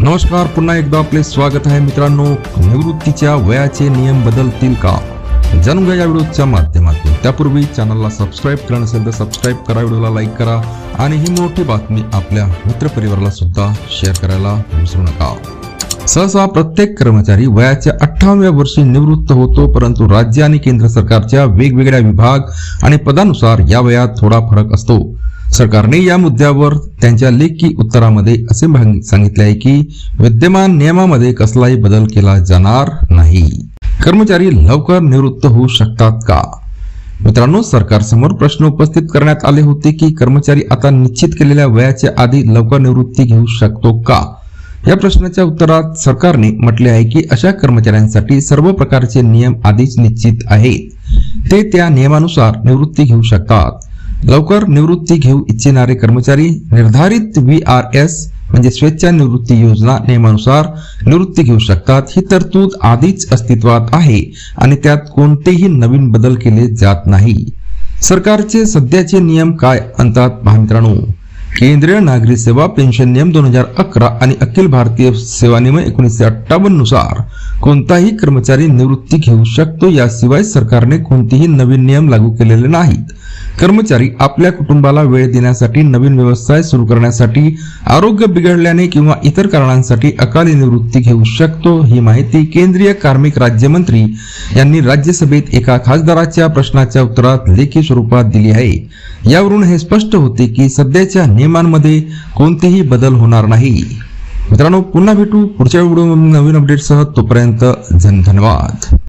नमस्कार पुन्हा एकदा आपले स्वागत आहे मित्रांनो. निवृत्तीच्या वयाचे नियम बदलतील का? जाणून घ्या या व्हिडिओच्या माध्यमातून. त्यापूर्वी चॅनलला सबस्क्राईब करा नसेल तर सबस्क्राईब करा व्हिडिओला लाईक करा आणि ही मोठी बातमी आपल्या मित्रपरिवाराला सुद्धा शेअर करायला विसरू नका. सहसा प्रत्येक कर्मचारी वयाच्या अठ्ठाव्या वर्षी निवृत्त होतो परंतु राज्य आणि केंद्र सरकारच्या वेगवेगळ्या विभाग आणि पदानुसार या वयात थोडा फरक असतो. सरकारने या मुद्द्यावर त्यांच्या लेखी उत्तरामध्ये असे भांग- सांगितले आहे की विद्यमान नियमामध्ये कसलाही बदल केला जाणार नाही. कर्मचारी लवकर निवृत्त होऊ शकतात का? मित्रांनो सरकारसमोर प्रश्न उपस्थित करण्यात आले होते की कर्मचारी आता निश्चित केलेल्या वयाच्या आधी लवकर निवृत्ती घेऊ शकतो का? या प्रश्नाच्या उत्तरात सरकारने म्हटले आहे की अशा कर्मचाऱ्यांसाठी सर्व प्रकारचे नियम आधीच निश्चित आहेत. ते त्या नियमानुसार निवृत्ती घेऊ शकतात. लवकर निवृत्ती घेऊ इच्छिणारे कर्मचारी निर्धारित व्ही आर एस म्हणजे स्वेच्छा निवृत्ती योजना नियमानुसार निवृत्ती घेऊ शकतात. ही तरतूद आधीच अस्तित्वात आहे आणि त्यात कोणतेही नवीन बदल केले जात नाही. सरकारचे सध्याचे नियम काय आणतात महामित्रांनो केंद्रीय नागरी सेवा पेन्शन नियम दोन हजार अकरा आणि अखिल भारतीय सेवा नियम एकोणीसशे अठ्ठावन्ननुसार कोणताही कर्मचारी निवृत्ती घेऊ शकतो. याशिवाय सरकारने कोणतेही नवीन नियम लागू केलेले नाहीत. कर्मचारी आपल्या कुटुंबाला वेळ देण्यासाठी नवीन व्यवसाय सुरू करण्यासाठी आरोग्य बिघडल्याने किंवा इतर कारणांसाठी अकाली निवृत्ती घेऊ शकतो ही माहिती केंद्रीय कार्मिक राज्यमंत्री यांनी राज्यसभेत एका खासदाराच्या प्रश्नाच्या उत्तरात लेखी स्वरूपात दिली आहे. यावरून हे स्पष्ट होते की सध्याच्या नियमांमध्ये कोणतेही बदल होणार नाही. मित्रांनो पुन्हा भेटू पुढच्या व्हिडिओ नवीन अपडेटसह तोपर्यंत धन्यवाद.